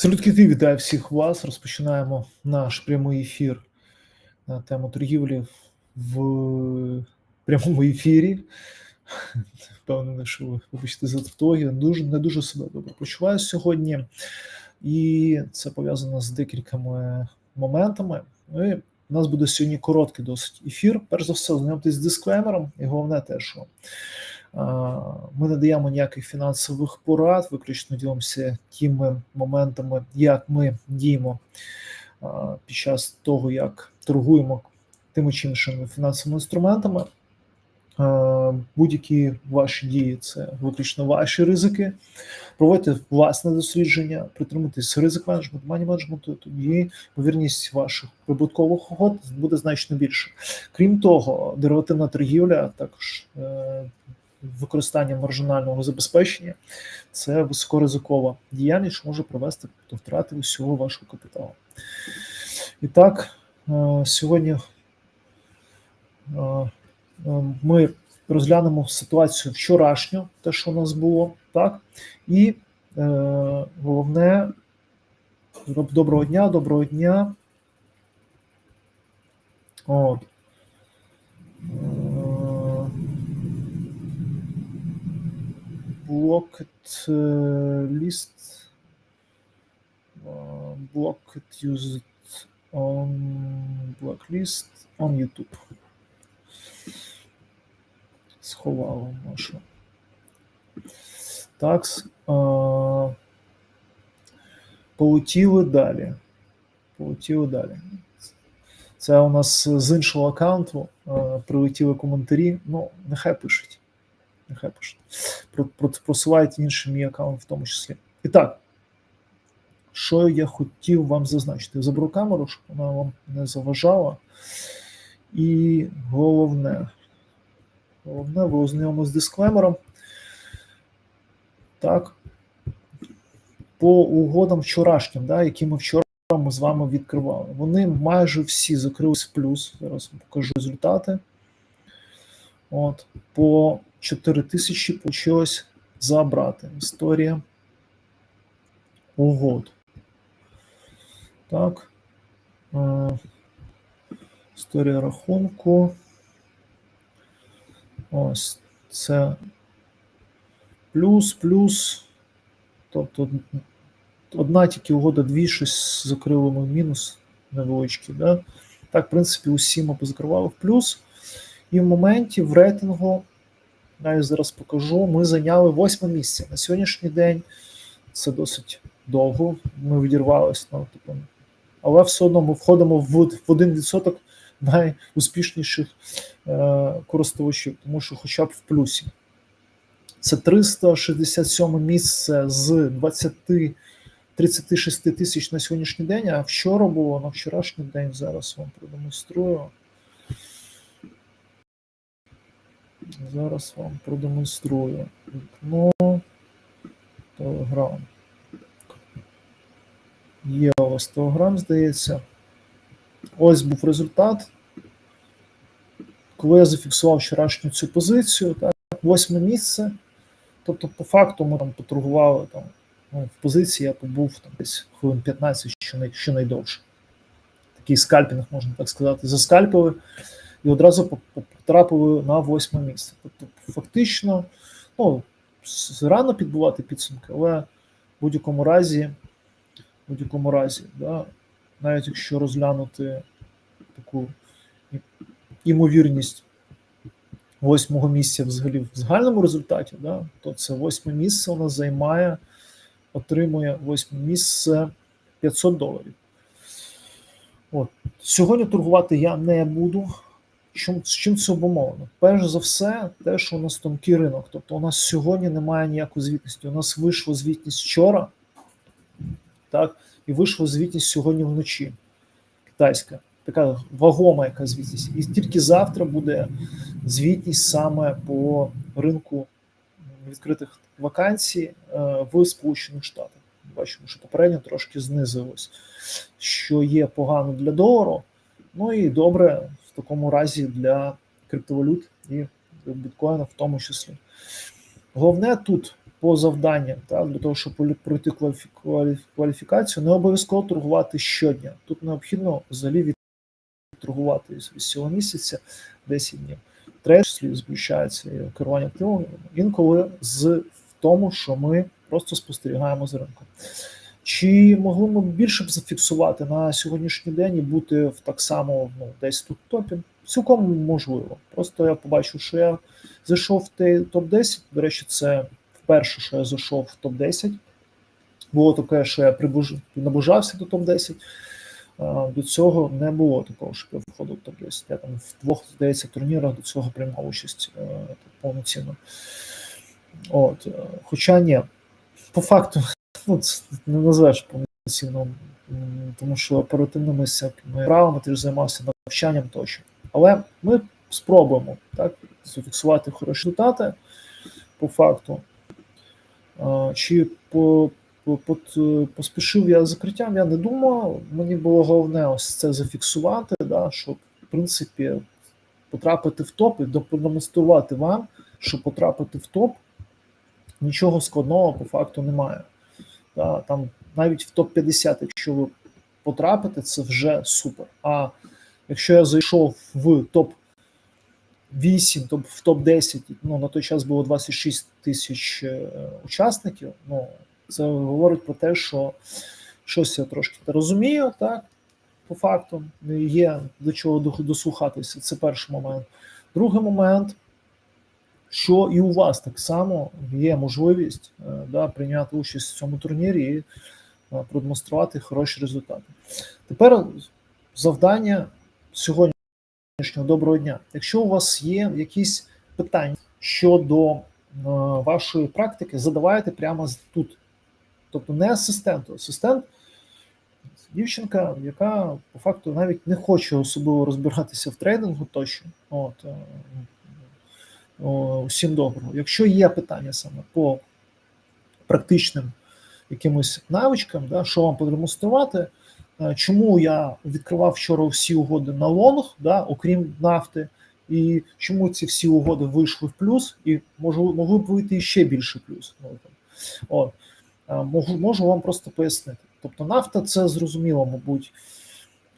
Салют кіти, вітаю всіх вас. Розпочинаємо наш прямий ефір на тему торгівлі в прямому ефірі. Впевнений, що ви вибачте за тавтологію. Дуже не дуже себе добре почуваю сьогодні, і це пов'язано з декількома моментами. Ну, і у нас буде сьогодні короткий досить ефір. Перш за все, знайомтесь з дисклеймером, і головне те, що ми не даємо ніяких фінансових порад, виключно ділимося тими моментами, як ми діємо під час того, як торгуємо тими чи іншими фінансовими інструментами. Будь-які ваші дії це виключно ваші ризики. Проводьте власне дослідження, притримуйтесь ризик менеджменту, мані менеджменту, тоді ймовірність ваших прибуткових угод буде значно більше. Крім того, деривативна торгівля також е, використання маржинального забезпечення це високоризикова діяльність, що може привести до втрати усього вашого капіталу. І так, е, сьогодні е, ми розглянемо ситуацію вчорашню, те, що у нас було, так, і е, головне, доброго дня, доброго дня. От. Blocked uh, list uh, blocked used on blacklist on YouTube. Сховало нашу. Так. А, полетіли далі. Полетіли далі. Це у нас з іншого аккаунту а, прилетіли коментарі. Ну, нехай пишуть нехай. Просувають інший мій аккаунт в тому числі. І так, що я хотів вам зазначити? Заберу камеру, щоб вона вам не заважала. І головне, головне, ви ознайомились з дисклеймером. Так. По угодам вчорашнім, да, які ми вчора ми з вами відкривали. Вони майже всі закрились в плюс. Зараз вам покажу результати. От, По 4 тисячі почалось забрати. Історія угод. Так. Е, історія рахунку. Ось це плюс, плюс. Тобто одна тільки угода, дві щось закрили ми в мінус невеличкий. Да? Так, в принципі, усі ми позакривали в плюс. І в моменті в рейтингу навіть зараз покажу. Ми зайняли восьме місце на сьогоднішній день. Це досить довго. Ми відірвалися ну, типу, але все одно ми входимо в в один відсоток найуспішніших е, користувачів, тому що, хоча б в плюсі, це 367 місце з 20 36 тисяч на сьогоднішній день. А вчора було на вчорашній день. Зараз вам продемонструю. Зараз вам продемонструю вікно Telegram. Є у вас Telegram, здається. Ось був результат. Коли я зафіксував вчорашню цю позицію, так, восьме місце. Тобто, по факту, ми там поторгували там, ну, в позиції, я побув там десь хвилин 15 що найдовше. Такий скальпінг, можна так сказати, заскальпили і одразу потрапили на восьме місце. Тобто, фактично, ну, рано підбувати підсумки, але в будь-якому разі, в будь-якому разі, да, навіть якщо розглянути таку імовірність восьмого місця взагалі в загальному результаті, да, то це восьме місце нас займає, отримує восьме місце 500 доларів. От. Сьогодні торгувати я не буду. Чим, з чим це обумовлено? Перш за все, те, що у нас тонкий ринок. Тобто у нас сьогодні немає ніякої звітності. У нас вийшла звітність вчора, так, і вийшла звітність сьогодні вночі. Китайська, така вагома яка звітність. І тільки завтра буде звітність саме по ринку відкритих вакансій е, в Сполучених Штатах. Бачимо, що попередньо трошки знизилось, що є погано для долару. Ну і добре такому разі для криптовалют і біткоїна в тому числі. Головне тут по завданням, так, для того, щоб пройти кваліфі- кваліфі- кваліфікацію, не обов'язково торгувати щодня. Тут необхідно взагалі від торгувати з цього місяця 10 днів. Зміщається і керування активом інколи з в тому, що ми просто спостерігаємо за ринком. Чи могли ми більше б зафіксувати на сьогоднішній день і бути в так само ну, десь тут топі? Цілком можливо. Просто я побачив, що я зайшов в топ-10. До речі, це вперше, що я зайшов в топ-10. Було таке, що я прибуж... наближався до топ-10. До цього не було такого, що я входив в топ-10. Я там в двох, здається, турнірах до цього приймав участь е, повноцінно. От. е, Хоча ні, по факту, ну, не назвеш повноцінно, тому що оперативними правами ти ж займався навчанням тощо. Але ми спробуємо так, зафіксувати хороші результати по факту. Чи по, по, по- поспішив я з закриттям, я не думав. Мені було головне ось це зафіксувати, да, щоб, в принципі, потрапити в топ і продемонструвати вам, що потрапити в топ нічого складного по факту немає. Там навіть в топ-50, якщо ви потрапите, це вже супер. А якщо я зайшов в топ 8, топ в топ 10, ну на той час було 26 тисяч е, учасників. Ну це говорить про те, що щось я трошки розумію, так по факту є до чого дослухатися. Це перший момент. Другий момент, що і у вас так само є можливість е, да, прийняти участь в цьому турнірі і е, продемонструвати хороші результати. Тепер завдання сьогоднішнього доброго дня. Якщо у вас є якісь питання щодо е, вашої практики, задавайте прямо тут. Тобто не асистенту. Асистент дівчинка, яка по факту навіть не хоче особливо розбиратися в трейдингу тощо. От, о, всім доброго. Якщо є питання саме по практичним якимось навичкам, да, що вам продемонструвати, Е, Чому я відкривав вчора всі угоди на лонг, да, окрім нафти, і чому ці всі угоди вийшли в плюс, і можу, могли б вийти ще більше плюс. Ну. От. Е, Можу, можу вам просто пояснити. Тобто нафта це зрозуміло, мабуть,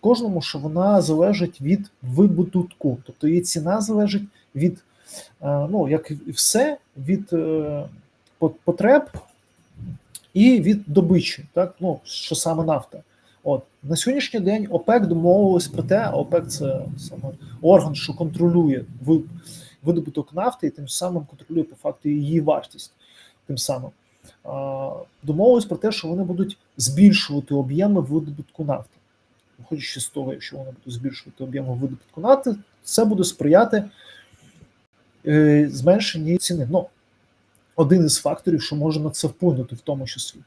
кожному, що вона залежить від вибутку. Тобто її ціна залежить від, ну, як і все, від е, потреб і від добичі, так? Ну, що саме нафта. От на сьогоднішній день ОПЕК домовилось про те, а ОПЕК це саме орган, що контролює видобуток нафти, і тим самим контролює по факту її вартість. Тим самим домовились про те, що вони будуть збільшувати об'єми видобутку нафти. Виходячи з того, якщо вони будуть збільшувати об'єми видобутку нафти, це буде сприяти е, зменшенню її ціни. Ну, один із факторів, що може на це вплинути, в тому числі.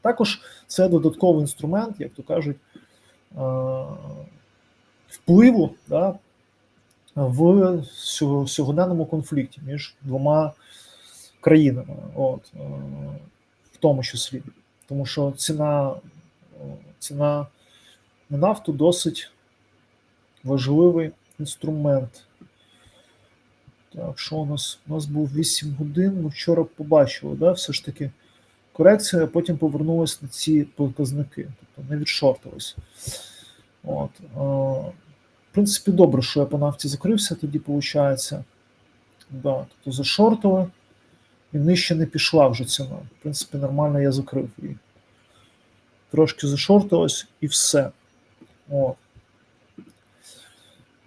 Також це додатковий інструмент, як то кажуть, е, впливу да, в сьогоденному конфлікті між двома країнами, от, е, в тому числі. Тому що ціна, ціна на нафту досить важливий інструмент. Так, що у нас? У нас був 8 годин. Ми вчора побачили, да, все ж таки корекція, а потім повернулась на ці показники, тобто не відшортилась. От, в принципі, добре, що я по нафті закрився, тоді виходить. Да, тобто зашортили, і нижче не пішла вже ціна. В принципі, нормально я закрив її. Трошки зашортилось і все. От.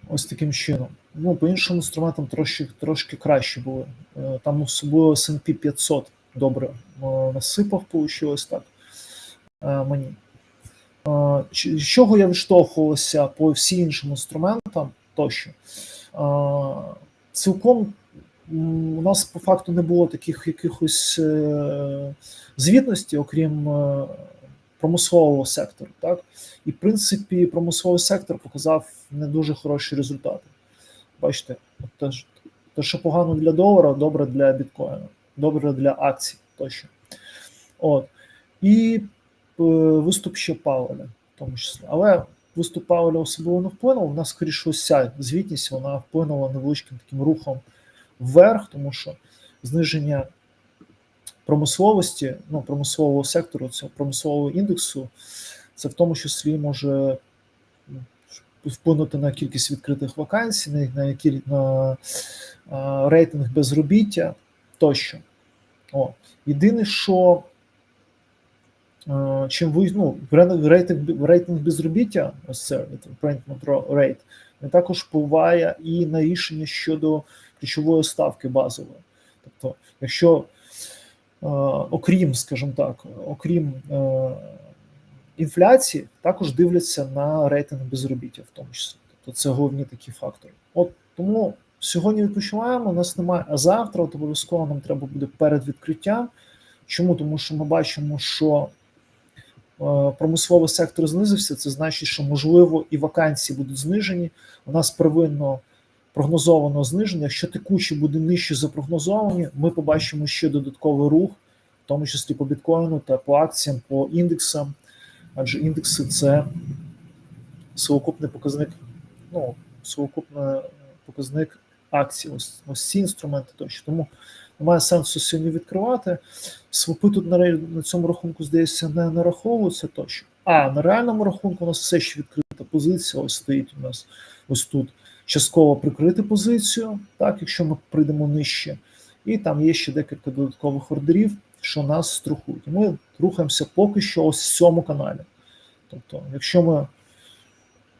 Ось таким чином. Ну, по іншим інструментам трошки, трошки краще були. Е, Там особливо S&P 500 добре е, насипав, вийшло так е, мені. З чого я відштовхувався по всім іншим інструментам тощо? Цілком у нас по факту не було таких якихось звітності, окрім промислового сектору. Так? І, в принципі, промисловий сектор показав не дуже хороші результати. Бачите, те, те, що погано для долара, добре для біткоїна, добре для акцій тощо. От. І е, виступ ще Павеля, в тому числі. Але виступ Павеля особливо не вплинув. У нас, скоріше, ця звітність вона вплинула невеличким таким рухом вверх, тому що зниження промисловості, ну промислового сектору, цього промислового індексу, це в тому числі може вплинути на кількість відкритих вакансій, на, на, які- на рейтинг безробіття тощо. О. Єдине, що чим ви ну, рейтинг, рейтинг безробіття, ось це Brent Monroe Rate, він також впливає і на рішення щодо ключової ставки базової. Тобто, якщо окрім, скажімо так, окрім інфляції, також дивляться на рейтинг безробіття, в тому числі. Тобто це головні такі фактори. От тому сьогодні відпочиваємо, у нас немає, а завтра от обов'язково нам треба буде перед відкриттям. Чому? Тому що ми бачимо, що е, промисловий сектор знизився, це значить, що можливо і вакансії будуть знижені. У нас первинно прогнозовано зниження. Якщо текучі буде нижче за прогнозовані, ми побачимо ще додатковий рух, в тому числі по біткоїну та по акціям, по індексам. Адже індекси це совокупний показник, ну, совокупний показник акцій, ось, ось ці інструменти тощо. Тому немає сенсу сьогодні відкривати. Свопи тут на, на цьому рахунку, здається, не нараховуються тощо. А на реальному рахунку у нас все ще відкрита позиція. Ось стоїть у нас ось тут частково прикрити позицію, так, якщо ми прийдемо нижче. І там є ще декілька додаткових ордерів, що нас страхують. Ми рухаємося поки що ось в цьому каналі. Тобто, якщо ми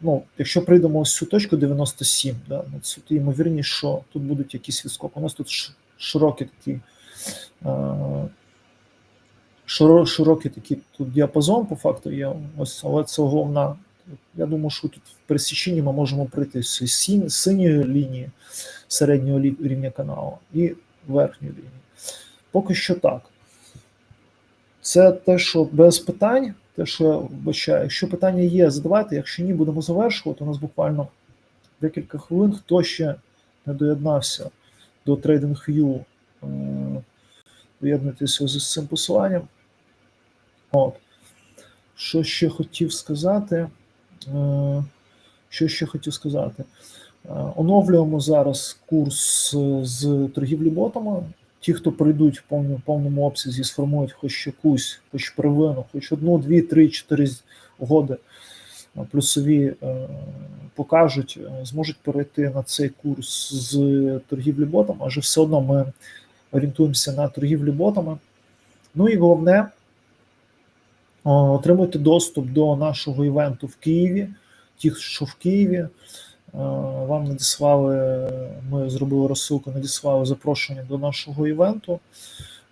ну, якщо прийдемо ось цю точку 97, да, то ймовірність, що тут будуть якісь відскоки. У нас тут широкий такий, широкий такий тут діапазон, по факту є. Ось, але це головна. Я думаю, що тут в пересіченні ми можемо прийти з синьої лінії середнього рівня каналу і верхньої лінії. Поки що так. Це те, що без питань, те, що я вбачаю. Якщо питання є, задавайте. Якщо ні, будемо завершувати. У нас буквально декілька хвилин. Хто ще не доєднався до TradingView, е, доєднуйтеся з цим посиланням. От. Що ще хотів сказати? Е, Що ще хотів сказати? Е, Оновлюємо зараз курс з торгівлі ботами. Ті, хто прийдуть в повному, повному обсязі, сформують хоч якусь, хоч первину, хоч одну, дві, три, чотири угоди е, плюсові е, покажуть, е, зможуть перейти на цей курс з торгівлі ботами, адже все одно ми орієнтуємося на торгівлю ботами. Ну і головне, о, отримуйте доступ до нашого івенту в Києві. Ті, що в Києві, вам надіслали, ми зробили розсилку, надіслали запрошення до нашого івенту.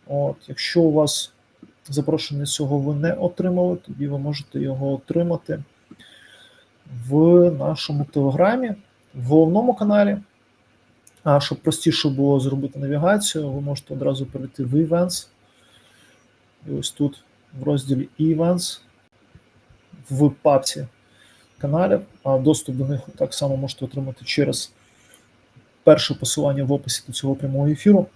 От, якщо у вас запрошення цього ви не отримали, тоді ви можете його отримати в нашому телеграмі, в головному каналі. А щоб простіше було зробити навігацію, ви можете одразу перейти в Events. І ось тут в розділі Events в папці каналів, а доступ до них так само можете отримати через перше посилання в описі до цього прямого ефіру.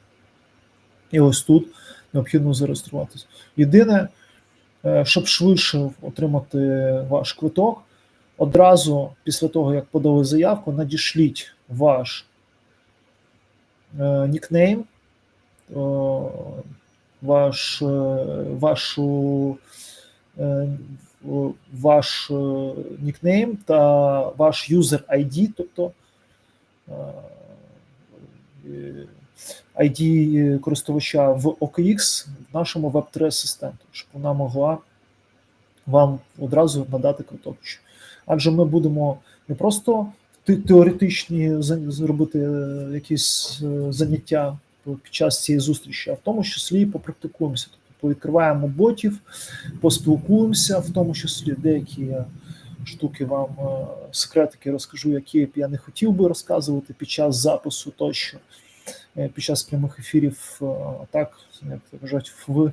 І ось тут необхідно зареєструватися. Єдине, е, щоб швидше отримати ваш квиток, одразу після того, як подали заявку, надішліть ваш е, нікнейм, е, ваш, вашу, ваш е, нікнейм та ваш юзер ID, тобто е, е, ID користувача в OKX в нашому Web3 асистенту, щоб вона могла вам одразу надати квиток. Адже ми будемо не просто теоретичні зробити е, якісь е, заняття під час цієї зустрічі, а в тому числі і попрактикуємося. Повідкриваємо ботів, поспілкуємося, в тому числі деякі штуки вам е, секретики розкажу, які б я не хотів би розказувати під час запису тощо, е, під час прямих ефірів, е, так як кажуть, в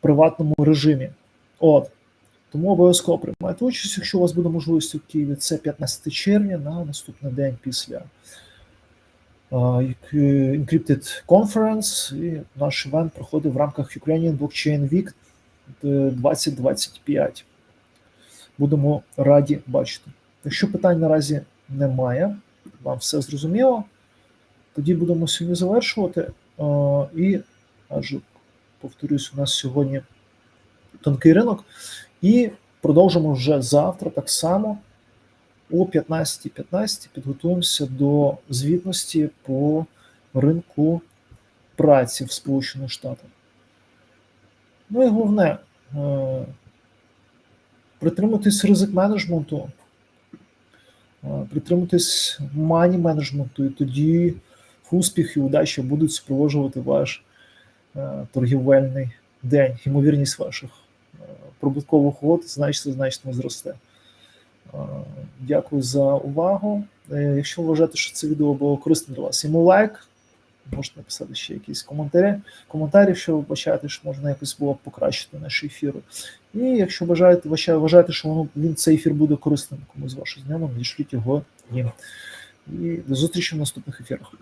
приватному режимі. От. Тому обов'язково приймайте участь, якщо у вас буде можливість у Києві. Це 15 червня на наступний день після Encrypted Conference. І наш івент проходить в рамках Ukrainian Blockchain Week е, 2025. Будемо раді бачити. Якщо питань наразі немає, вам все зрозуміло, тоді будемо сьогодні завершувати. І адже Повторюсь, у нас сьогодні тонкий ринок. І продовжимо вже завтра так само о 15.15 .15 підготуємося до звітності по ринку праці в Сполучених Штатах. Ну і головне, е, притримуйтесь ризик менеджменту, е, притримуйтесь мані менеджменту, і тоді успіх і удача будуть супроводжувати ваш е, торгівельний день. Ймовірність ваших прибуткових угод значно значно зросте. Е, Дякую за увагу. Е, Якщо вважаєте, що це відео було корисним для вас, йому лайк. Можете написати ще якісь коментарі, коментарі, що ви бачаєте, що можна якось було б покращити наші ефіри. І якщо бажаєте, вважаєте, що воно він цей ефір буде корисним комусь з ваших знайомих, надішліть його їм. І до зустрічі в наступних ефірах.